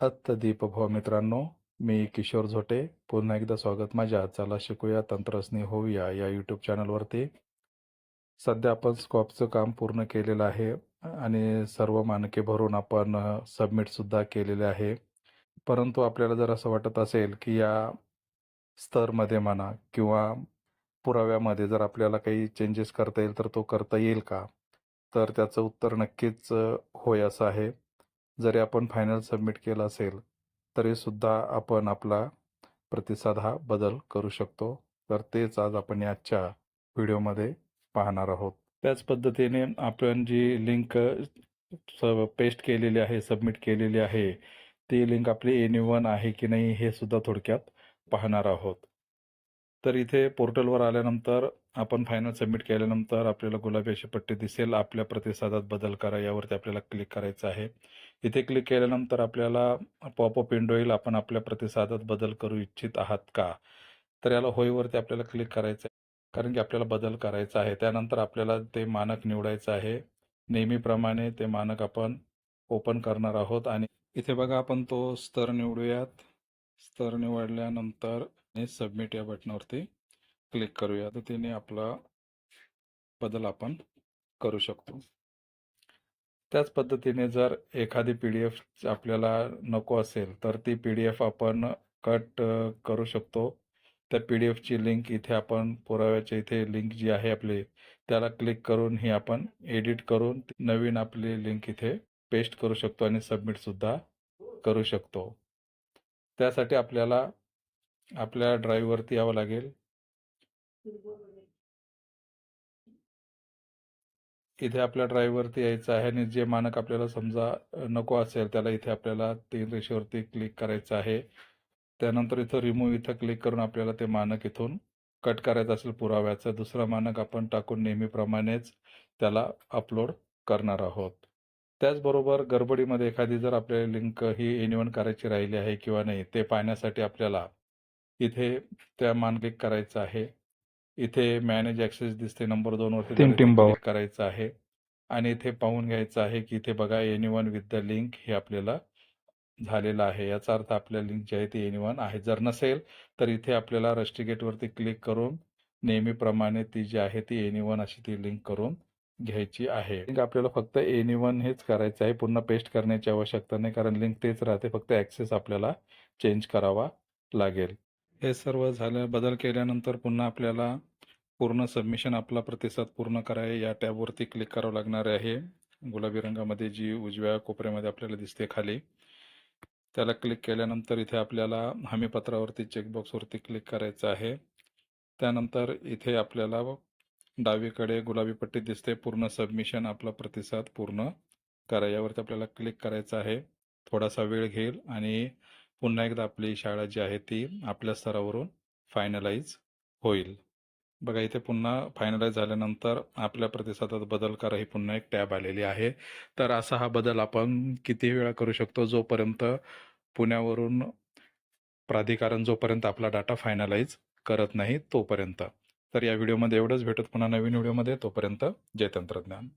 अत्त मित्रांनो मी किशोर झोटे. पुन्हा एकदा स्वागत माझ्या चला शिकूया तंत्रस्ने होऊया या यूट्यूब चॅनलवरती सध्या आपण स्कॉपचं काम पूर्ण केलेलं आहे आणि सर्व मानके भरून आपण सबमिटसुद्धा केलेले आहे. परंतु आपल्याला जर असं वाटत असेल की या स्तरमध्ये म्हणा किंवा पुराव्यामध्ये जर आपल्याला काही चेंजेस करता येईल तर तो करता येईल का? तर त्याचं उत्तर नक्कीच होय असं आहे. जरी आपण फायनल सबमिट केलं असेल तरीसुद्धा आपण आपला प्रतिसाद हा बदल करू शकतो. तर तेच आज आपण आजच्या व्हिडिओमध्ये पाहणार आहोत. त्याच पद्धतीने आपण जी लिंक पेस्ट केलेली आहे सबमिट केलेली आहे ती लिंक आपली एनी वन आहे की नाही हे सुद्धा थोडक्यात पाहणार आहोत. तर इथे पोर्टलवर आल्यानंतर आपण फायनल सबमिट केल्यानंतर आपल्याला गुलाबी अशी पट्टी दिसेल. आपल्या प्रतिसादात बदल करा यावरती आपल्याला क्लिक करायचं आहे. इथे क्लिक केल्यानंतर आपल्याला पॉपअप विंडो येईल. आपण आपल्या प्रतिसादात बदल करू इच्छित आहात का? तर याला होईवरती आपल्याला क्लिक करायचं आहे. कारण की आपल्याला बदल करायचा आहे. त्यानंतर आपल्याला ते मानक निवडायचं आहे. नेहमीप्रमाणे ते मानक आपण ओपन करणार आहोत. आणि इथे बघा आपण तो स्तर निवडूयात. स्तर निवडल्यानंतर सबमिट या बटनावरती क्लिक करूया. तर तिने आपला बदल आपण करू शकतो. त्याच पद्धतीने जर एखादी पी डी एफ आपल्याला नको असेल तर ती पी डी एफ आपण कट करू शकतो. त्या पी डी एफची लिंक इथे आपण पुराव्याच्या इथे लिंक जी आहे आपली त्याला क्लिक करून ही आपण एडिट करून नवीन आपली लिंक इथे पेस्ट करू शकतो आणि सबमिटसुद्धा करू शकतो. त्यासाठी आपल्याला आपल्या ड्राईव्हवरती यावं लागेल. इथे आपल्या ड्राईव्हवरती यायचं आहे आणि जे मानक आपल्याला समजा नको असेल त्याला इथे आपल्याला तीन रेषेवरती क्लिक करायचं आहे. त्यानंतर इथं रिमूव्ह इथं क्लिक करून आपल्याला ते मानक इथून कट करायचं असेल पुराव्याचं. दुसरा मानक आपण टाकून नेहमीप्रमाणेच त्याला अपलोड करणार आहोत. त्याचबरोबर गडबडीमध्ये एखादी जर आपल्याला लिंक ही एनिवन करायची राहिली आहे किंवा नाही ते पाहण्यासाठी आपल्याला इथे त्या मान क्लिक करायचं आहे. इथे मॅनेज ॲक्सेस दिसते नंबर दोन वरती तीन त्याला इथे टिंबावर. क्लिक करायचं आहे. आणि इथे पाहून घ्यायचं आहे की इथे बघा anyone with the link हे आपल्याला झालेलं आहे. याचा अर्थ आपल्या लिंक जी आहे ती एनी वन आहे. जर नसेल तर इथे आपल्याला रस्टिगेटवरती क्लिक करून नेहमीप्रमाणे ती जी आहे ती एनी वन अशी ती लिंक करून घ्यायची आहे. लिंक आपल्याला फक्त एनी वन हेच करायचं आहे. पुन्हा पेस्ट करण्याची आवश्यकता नाही. कारण लिंक तेच राहते. फक्त ॲक्सेस आपल्याला चेंज करावा लागेल. हे सर्व झालं बदल केल्यानंतर पुन्हा आपल्याला पूर्ण सबमिशन आपला प्रतिसाद पूर्ण कराय या टॅबवरती क्लिक करावं लागणार आहे. गुलाबी रंगामध्ये जी उजव्या कोपऱ्यामध्ये आपल्याला दिसते खाली. त्याला क्लिक केल्यानंतर इथे आपल्याला हमीपत्रावरती चेकबॉक्सवरती क्लिक करायचं आहे. त्यानंतर इथे आपल्याला डावीकडे गुलाबी पट्टी दिसते. पूर्ण सबमिशन आपला प्रतिसाद पूर्ण करा. यावरती आपल्याला क्लिक करायचं आहे. थोडासा वेळ घेईल आणि पुन्हा एकदा आपली शाळा जी आहे ती आपल्या स्तरावरून फायनलाइज होईल. बघा इथे पुन्हा फायनलाइज झाल्यानंतर आपल्या प्रतिसादात बदल करा. ही पुन्हा एक टॅब आलेली आहे. तर असा हा बदल आपण किती वेळा करू शकतो? जोपर्यंत पुण्यावरून प्राधिकरण जोपर्यंत आपला डाटा फायनलाइज करत नाही तोपर्यंत. तर या व्हिडिओमध्ये एवढंच. भेटत पुन्हा नवीन व्हिडिओमध्ये. तोपर्यंत जय तंत्रज्ञान.